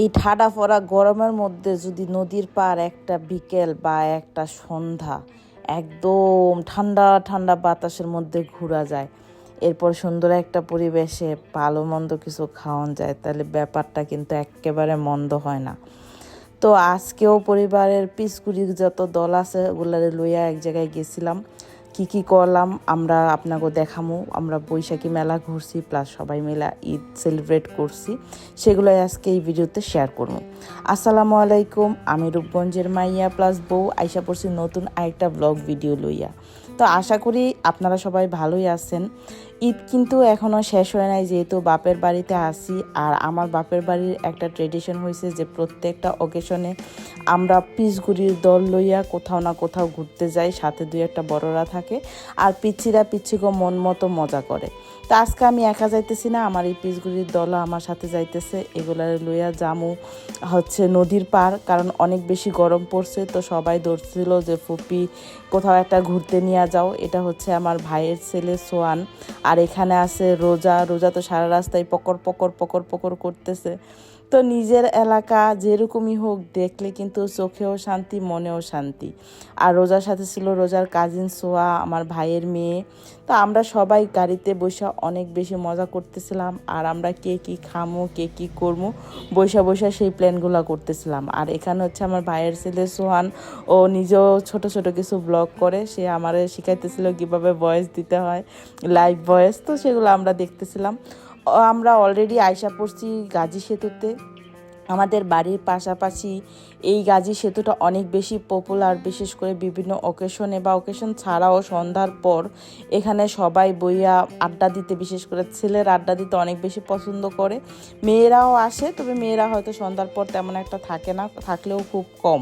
এই ঠাডা পড়া গরমের মধ্যে যদি নদীর পার একটা বিকেল বা একটা সন্ধ্যা একদম ঠান্ডা ঠান্ডা বাতাসের মধ্যে ঘোরা যায়, এরপর সুন্দর একটা পরিবেশে ভালো মন্দ কিছু খাওয়ান যায়, তাহলে ব্যাপারটা কিন্তু একেবারে মন্দ হয় না। তো আজকেও পরিবারের পিসকুড়ি যত দল আছে, ওগুলারে লইয়া এক জায়গায় গেছিলাম। কি কি করলাম, আমরা আপনাকে দেখামো। আমরা বৈশাখী মেলা ঘুরছি প্লাস সবাই মেলা ঈদ সেলিব্রেট করছি। সেগুলোই আজকে এই ভিডিওতে শেয়ার করব। আসসালামু আলাইকুম, আমি রূপগঞ্জের মাইয়া প্লাস বউ। আইসা পড়ছি নতুন আরেকটা ব্লগ ভিডিও লইয়া। তো আশা করি আপনারা সবাই ভালোই আছেন। ঈদ কিন্তু এখনও শেষ হয় নাই, যেহেতু বাপের বাড়িতে আসি আর আমার বাপের বাড়ির একটা ট্রেডিশন হয়েছে যে প্রত্যেকটা অকেশনে আমরা পিচগুড়ির দল লইয়া কোথাও না কোথাও ঘুরতে যাই, সাথে দুই একটা বড়রা থাকে। আর পিচ্ছিরা পিচ্ছিগো মন মতো মজা করে। তো আজকে আমি একা যাইতেছি না, আমার এই পিসগুলির দলও আমার সাথে যাইতেছে এগুলার লইয়া জামু হচ্ছে নদীর পার কারণ অনেক বেশি গরম পড়ছে, তো সবাই ধরছিল যে, ফুপি, কোথাও একটা ঘুরতে নিয়ে যাও, এটা হচ্ছে আমার ভাইয়ের ছেলে সোয়ান, আর এখানে আছে রোজা রোজা তো সারা রাস্তায় পকর পকর পকর পকর করতেছে। তো নিজের এলাকা যেরকমই হোক দেখলে কিন্তু চোখেও শান্তি, মনেও শান্তি। আর রোজার সাথে ছিল রোজার কাজিন সোয়া, আমার ভাইয়ের মেয়ে। তো আমরা সবাই গাড়িতে বসে অনেক বেশি মজা করতেছিলাম। আর আমরা কে কি খামো, কে কি করব বসে বসে সেই প্ল্যানগুলো করতেছিলাম। আর এখানে হচ্ছে আমার ভাইয়ের ছেলে সোহান, ও নিজেও ছোট ছোট কিছু ব্লগ করে। সে আমারে শিখাইতেছিল কীভাবে ভয়েস দিতে হয় লাইভ ভয়েস তো সেগুলো আমরা দেখতেছিলাম। আমরা অলরেডি আয়সা পড়ছি গাজী সেতুতে। আমাদের বাড়ির পাশাপাশি এই গাজী সেতুটা অনেক বেশি পপুলার বিশেষ করে বিভিন্ন অকেশনে বা অকেশন ছাড়াও সন্ধ্যার পর এখানে সবাই বইয়া আড্ডা দিতে, বিশেষ করে ছেলের আড্ডা দিতে অনেক বেশি পছন্দ করে। মেয়েরাও আসে, তবে মেয়েরা হয়তো সন্ধ্যার পর তেমন একটা থাকে না, থাকলেও খুব কম।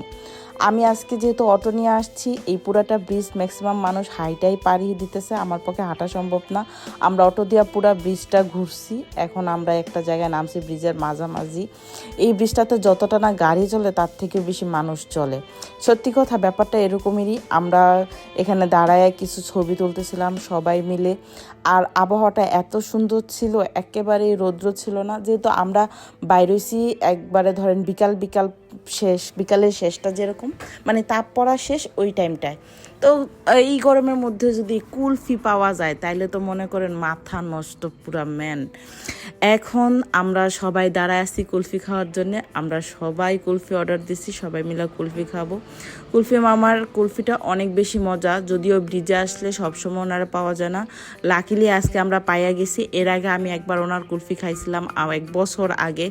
আমি আজকে যেহেতু অটো নিয়ে আসছি, এই পুরাটা ব্রিজ ম্যাক্সিমাম মানুষ হাইটাই পাড়িয়ে দিতেছে। আমার পক্ষে হাঁটা সম্ভব না। আমরা অটো দিয়ে পুরা ব্রিজটা ঘুরছি। এখন আমরা একটা জায়গায় নামছি ব্রিজের মাঝামাঝি। এই ব্রিজটাতে যতটা না গাড়ি চলে, তার থেকে বেশি মানুষ চলে। সত্যি কথা, ব্যাপারটা এরকমেরই। আমরা এখানে দাঁড়ায় কিছু ছবি তুলতেছিলাম, সবাই মিলে। আর আবহাওয়াটা এত সুন্দর ছিল, একেবারেই রৌদ্র ছিল না। যেহেতু আমরা বাইরেছি একবারে ধরেন বিকাল বিকাল শেষ বিকালের শেষটা যেরকম মানে তাপ পড়া শেষ ওই টাইমটায় তো এই গরমের মধ্যে যদি কুলফি পাওয়া যায়, তাইলে তো মনে করেন মাথা নষ্ট পুরা ম্যান এখন আমরা সবাই দাঁড়ায় আছি কুলফি খাওয়ার জন্য, আমরা সবাই কুলফি অর্ডার দিছি, সবাই মিলে কুলফি খাব। কুলফি মামার কুলফিটা অনেক বেশি মজা, যদিও ব্রিজে আসলে সবসময় ওনারা পাওয়া যায় না। লাকিলি আজকে আমরা পাইয়া গেছি, এর আগে আমি একবার ওনার কুলফি খাইছিলাম এক বছর আগে।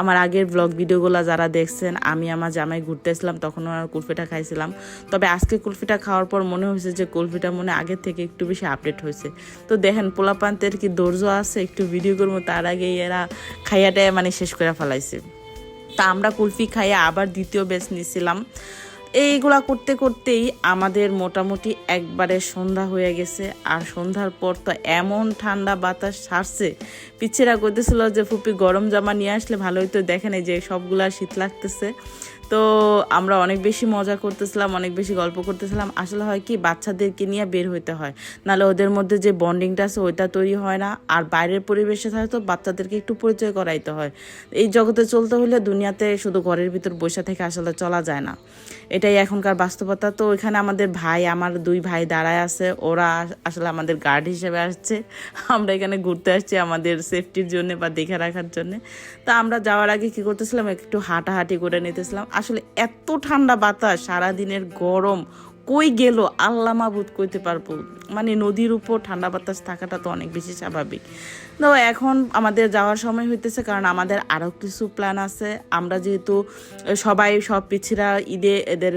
আমার আগের ব্লগ ভিডিওগুলো যারা দেখছেন, আমি আমার জামাই ঘুরতেছিলাম তখন ওনার কুলফিটা খাইছিলাম। তবে আজকে কুলফিটা খাওয়ার পর মনে হয়েছে যে কুলফিটা মনে আগের থেকে একটু বেশি আপডেট হয়েছে। তো দেখেন পোলাপান্তের কি ধৈর্য আছে? একটু ভিডিও করব, তার আগে এরা খাইয়াটায় মানে শেষ করে ফেলাইছে। তা আমরা কুলফি খাইয়া আবার দ্বিতীয় বেচ নিছিলাম। এইগুলা করতে করতেই আমাদের মোটামুটি একবারে সন্ধ্যা হয়ে গেছে। আর সন্ধ্যার পর তো এমন ঠান্ডা বাতাস ছাড়ছে। পিচ্ছেরা করতেছিল যে, ফুপি গরম জামা নিয়ে আসলে ভালোই। তো দেখেন যে সবগুলা শীত লাগতেছে। তো আমরা অনেক বেশি মজা করতেছিলাম, অনেক বেশি গল্প করতেছিলাম। আসলে হয় কি, বাচ্চাদেরকে নিয়ে বের হইতে হয়। নাহলে ওদের মধ্যে যে বন্ডিংটা আছে, ওইটা তৈরি হয় না। আর বাইরের পরিবেশে থাকে তো বাচ্চাদেরকে একটু পরিচয় করাইতে হয়। এই জগতে চলতে হলে দুনিয়াতে শুধু ঘরের ভিতর বসে থেকে আসলে চলা যায় না। এটাই এখনকার বাস্তবতা। তো এখানে আমাদের ভাই, আমার দুই ভাই দাঁড়ায় আছে। ওরা আসলে আমাদের গার্ড হিসেবে আসছে। আমরা এখানে ঘুরতে আসছি আমাদের সেফটির জন্য বা দেখে রাখার জন্য। তো আমরা যাওয়ার আগে কি করতেছিলাম, একটু হাঁটাহাঁটি করে নিতেছিলাম। আসলে এত ঠান্ডা বাতাস সারাদিনের গরম কই গেল? আল্লাহ মাবুদ কইতে পারব। মানে নদীর উপর ঠান্ডা বাতাস থাকাটা তো অনেক বেশি স্বাভাবিক। তো এখন আমাদের যাওয়ার সময় হইতেছে, কারণ আমাদের আরও কিছু প্ল্যান আছে। আমরা যেহেতু সবাই সব পিছিরা ঈদে এদের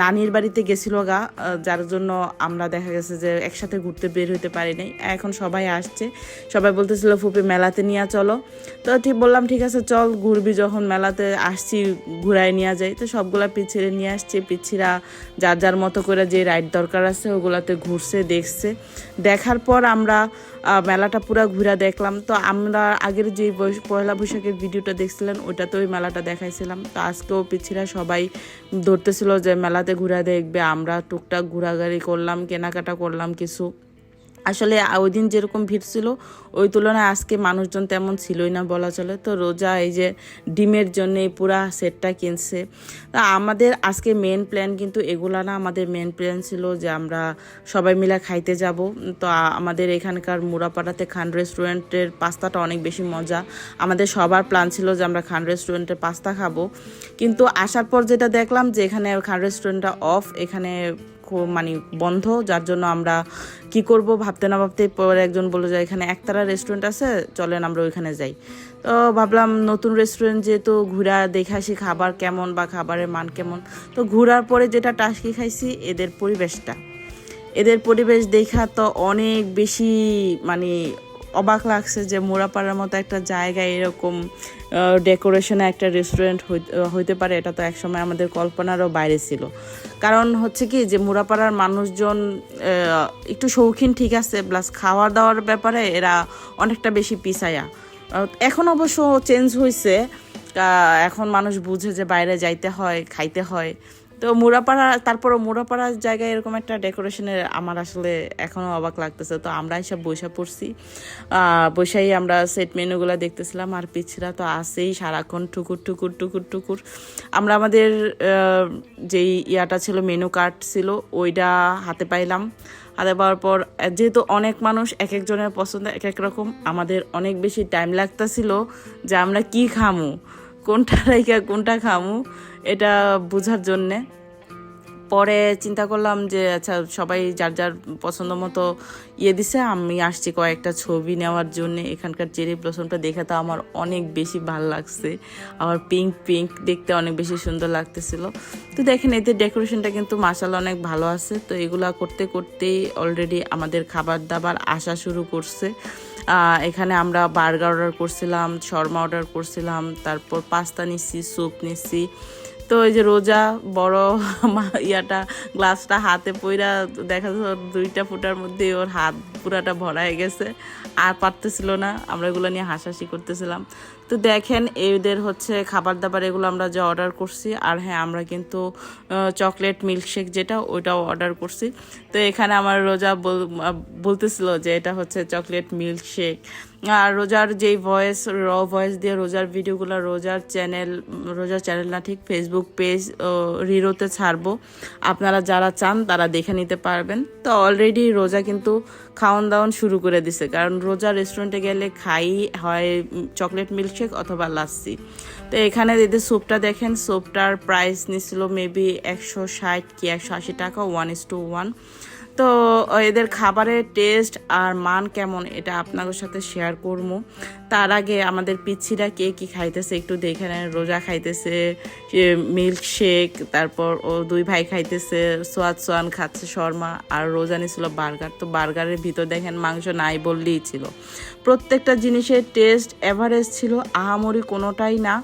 নানির বাড়িতে গেছিল গা যার জন্য আমরা দেখা গেছে যে একসাথে ঘুরতে বের হইতে পারি নাই এখন সবাই আসছে। সবাই বলতেছিল, ফুপি মেলাতে নিয়ে চলো। তো ঠিক বললাম, ঠিক আছে, চল ঘুরবি যখন মেলাতে আসছি ঘুরাই নিয়ে যাই। তো সবগুলা পিছিয়ে নিয়ে আসছে। পিছিরা যার যার মতো করে যে রাইড দরকার আছে, ওগুলাতে ঘুরছে, দেখছে। দেখার পর আমরা মেলাটা পুরো ঘুরা দেখলাম। তো আমরা আগের যে পয়লা বৈশাখের ভিডিওটা দেখছিলেন ওটাতে ওই মেলাটা দেখাইছিলাম। তো আজকেও পিছিরা সবাই ধরতেছিল যে মেলাতে ঘুরা দেখবে, আমরা টুকটাক ঘোরাঘুরি করলাম, কেনাকাটা করলাম কিছু। আসলে ওই দিন যেরকম ভিড় ছিল, ওই তুলনায় আজকে মানুষজন তেমন ছিলই না বলা চলে। তো রোজা এই যে ডিমের জন্য এই পুরা সেটটা কিনছে। তা আমাদের আজকে মেন প্ল্যান কিন্তু এগুলা না, আমাদের মেন প্ল্যান ছিল যে আমরা সবাই মিলে খাইতে যাব। তো আমাদের এখানকার মুরাপাড়াতে খান রেস্টুরেন্টের পাস্তাটা অনেক বেশি মজা। আমাদের সবার প্ল্যান ছিল যে আমরা খান রেস্টুরেন্টের পাস্তা খাব। কিন্তু আসার পর যেটা দেখলাম যে এখানে খান রেস্টুরেন্টটা অফ এখানে মানে বন্ধ, যার জন্য আমরা কি করব ভাবতে না ভাবতে পরে একজন বলল যে এখানে একতারা রেস্টুরেন্ট আছে, চলেন আমরা ওইখানে যাই। তো ভাবলাম নতুন রেস্টুরেন্ট যেহেতু ঘুরা দেখে আসি খাবার কেমন বা খাবারের মান কেমন। তো ঘোরার পরে যেটা টাস্কি খাইছি, এদের পরিবেশটা। এদের পরিবেশ দেখা তো অনেক বেশি মানে অবাক লাগছে যে মোড়াপাড়ার মতো একটা জায়গায় এরকম ডেকোরেশনে একটা রেস্টুরেন্ট হইতে পারে, এটা তো একসময় আমাদের কল্পনারও বাইরে ছিল। কারণ হচ্ছে কি যে মুরাপাড়ার মানুষজন একটু শৌখিন ঠিক আছে প্লাস খাওয়া দাওয়ার ব্যাপারে এরা অনেকটা বেশি পিছায়া। এখন অবশ্য চেঞ্জ হয়েছে এখন মানুষ বুঝে যে বাইরে যাইতে হয়, খাইতে হয়। তো মুরাপাড়া, তারপরও মুরাপাড়ার জায়গায় এরকম একটা ডেকোরেশনের আমার আসলে এখনও অবাক লাগতেছে। তো আমরা এসব বৈশা পড়ছি। বৈশাই আমরা সেট মেনুগুলো দেখতেছিলাম আর পিছরা তো আসেই সারাক্ষণ টুকুর টুকুর টুকুর টুকুর আমরা আমাদের যেই ইয়াটা ছিল মেনু কার্ড ছিল ওইটা হাতে পাইলাম। হাতে পাওয়ার পর, যেহেতু অনেক মানুষ এক একজনের পছন্দ এক এক রকম, আমাদের অনেক বেশি টাইম লাগতেছিল যে আমরা কি খামু। কোনটা রাইখা কোনটা খামু, এটা বোঝার জন্যে। পরে চিন্তা করলাম যে আচ্ছা সবাই যার যার পছন্দ মতো ইয়ে দিছে, আমি আসছি কয়েকটা ছবি নেওয়ার জন্য। এখানকার চেরি ব্লসমটা দেখে তো আমার অনেক বেশি ভালো লাগছে। আমার পিঙ্ক পিঙ্ক দেখতে অনেক বেশি সুন্দর লাগতেছিল। তো দেখেন, এতে ডেকোরেশনটা কিন্তু মাসাল অনেক ভালো আছে। তো এগুলা করতে, করতেই অলরেডি আমাদের খাবার দাবার আসা শুরু করছে। এখানে আমরা বার্গার অর্ডার করছিলাম, শর্মা অর্ডার করছিলাম, তারপর পাস্তা নিচ্ছি, স্যুপ নিচ্ছি। তো এই যে রোজা বড় ইয়াটা, গ্লাসটা হাতে পইরা দেখা যাচ্ছে দুইটা ফুটার মধ্যে ওর হাত পুরাটা ভরা হয়ে গেছে। আর পারতেছিল না, আমরা এগুলো নিয়ে হাসাহাসি করতেছিলাম। তো দেখেন, এদের হচ্ছে খাবার দাবার এগুলো আমরা যা অর্ডার করছি, আর হ্যাঁ আমরা কিন্তু চকলেট মিল্কশেক যেটা, ওইটাও অর্ডার করছি। তো এখানে আমার রোজা বলতেছিল যে এটা হচ্ছে চকলেট মিল্কশেক আর রোজার যেই ভয়েস র ভয়েস দিয়ে রোজার ভিডিওগুলো রোজার চ্যানেল রোজার চ্যানেল না, ঠিক ফেসবুক পেজ রিরোতে ছাড়বো। আপনারা যারা চান, তারা দেখে নিতে পারবেন। তো অলরেডি রোজা কিন্তু খাওয়ান দাওয়ান শুরু করে দিছে। কারণ রোজা রেস্টুরেন্টে গেলে খাই, হয় চকলেট মিল্কশেক অথবা লাচ্ছি। তো এখানে এদের স্যুপটা দেখেন স্যুপটার প্রাইস নিছিল মেবি একশো ষাট কি একশো আশি টাকা ওয়ান ইস টু ওয়ান তো এদের খাবারের টেস্ট আর মান কেমন এটা আপনাদের সাথে শেয়ার করব। তার আগে আমাদের পিচ্ছিরা কে কি খাইতেছে একটু দেখে নেন। রোজা খাইতেছে মিল্ক শেক তারপর ও দুই ভাই খাইতেছে, সোয়াদ সোয়ান খাচ্ছে শর্মা আর রোজা নিছিল বার্গার। তো বার্গারের ভিতর দেখেন মাংস নাই বললেই ছিল। প্রত্যেকটা জিনিসের টেস্ট এভারেজ ছিল, আহামরি কোনোটাই না।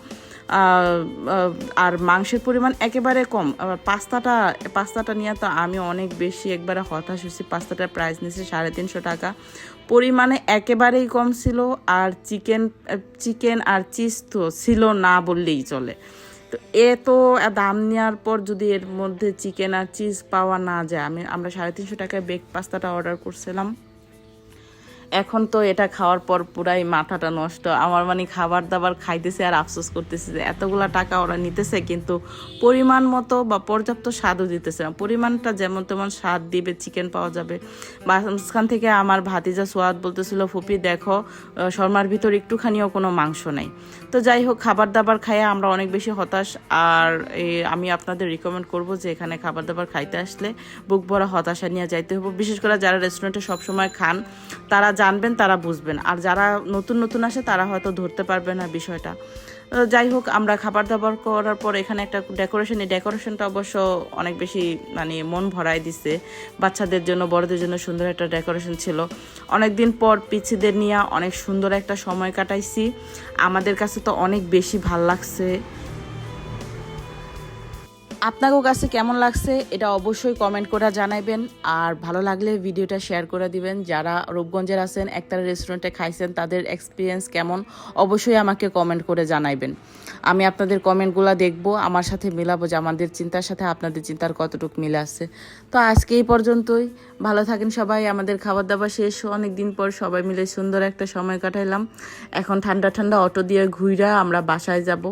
আর মাংসের পরিমাণ একেবারে কম। আবার পাস্তাটা পাস্তাটা নিয়ে তো আমি অনেক বেশি একবারে হতাশ হয়েছি। পাস্তাটার প্রাইস নিয়েছে সাড়ে তিনশো টাকা। পরিমাণে একেবারেই কম ছিল আর চিকেন চিকেন আর চিজ তো ছিল না বললেই চলে। তো এত দাম নেওয়ার পর যদি এর মধ্যে চিকেন আর চিজ পাওয়া না যায়, আমি, আমরা সাড়ে তিনশো টাকায় বেক পাস্তাটা অর্ডার করছিলাম। এখন তো এটা খাওয়ার পর পুরাই মাথাটা নষ্ট। আমার মানে খাবার দাবার খাইতেছে আর আফসোস করতেছে যে এতগুলা টাকা ওরা নিতেছে কিন্তু পরিমাণ মতো বা পর্যাপ্ত স্বাদও দিতেছে না। পরিমাণটা যেমন তেমন স্বাদ দিবে চিকেন পাওয়া যাবে। মাঝখান থেকে আমার ভাতিজা সোয়াদ বলতেছিল, ফুপি, দেখো শর্মার ভিতর একটুখানিও কোনো মাংস নাই। তো যাই হোক খাবার দাবার খাইয়ে আমরা অনেক বেশি হতাশ। আর আমি আপনাদের রিকমেন্ড করব যে এখানে খাবার দাবার খাইতে আসলে বুক ভরা হতাশা নিয়ে যাইতে হবে বিশেষ করে যারা রেস্টুরেন্টে সবসময় খান, তারা জানবেন, তারা বুঝবেন। আর যারা নতুন নতুন আসে, তারা হয়তো ধরতে পারবে না বিষয়টা। যাই হোক, আমরা খাবার দাবার করার পর এখানে একটা ডেকোরেশন এই ডেকোরেশনটা অবশ্য অনেক বেশি মানে মন ভরায় দিছে। বাচ্চাদের জন্য, বড়দের জন্য সুন্দর একটা ডেকোরেশন ছিল। অনেকদিন পর পিছিদের নিয়ে অনেক সুন্দর একটা সময় কাটাইছি। আমাদের কাছে তো অনেক বেশি ভালো লাগছে। আপনাদের কাছে কেমন লাগছে এটা অবশ্যই কমেন্ট করে জানাইবেন। আর ভালো লাগলে ভিডিওটা শেয়ার করে দিবেন। যারা রূপগঞ্জের আছেন, একতারা রেস্টুরেন্টে খাইছেন, তাদের এক্সপিরিয়েন্স কেমন অবশ্যই আমাকে কমেন্ট করে জানাইবেন। আমি আপনাদের কমেন্টগুলো দেখব, আমার সাথে মিলাবো যে আমাদের চিন্তার সাথে আপনাদের চিন্তার কতটুকু মিলে আছে। তো আজকে এই পর্যন্তই। ভালো থাকেন সবাই, আমাদের খাবার দাবার শেষ। অনেক দিন পর সবাই মিলে সুন্দর একটা সময় কাটাইলাম। এখন ঠান্ডা ঠান্ডা অটো দিয়ে ঘুইরা আমরা বাসায় যাব।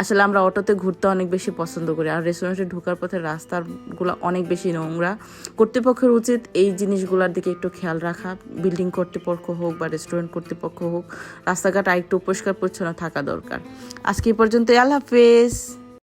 আসলে আমরা অটোতে ঘুরতে অনেক বেশি পছন্দ করি। আর রেস্টুরেন্টে ঢোকার পথে রাস্তাগুলো অনেক বেশি নোংরা। কর্তৃপক্ষের উচিত এই জিনিসগুলোর দিকে একটু খেয়াল রাখা। বিল্ডিং কর্তৃপক্ষ হোক বা রেস্টুরেন্ট কর্তৃপক্ষ হোক, রাস্তাঘাট আরেকটু পরিষ্কার পরিচ্ছন্ন থাকা দরকার। আজকে এই পর্যন্ত আল্লাহ হাফেজ।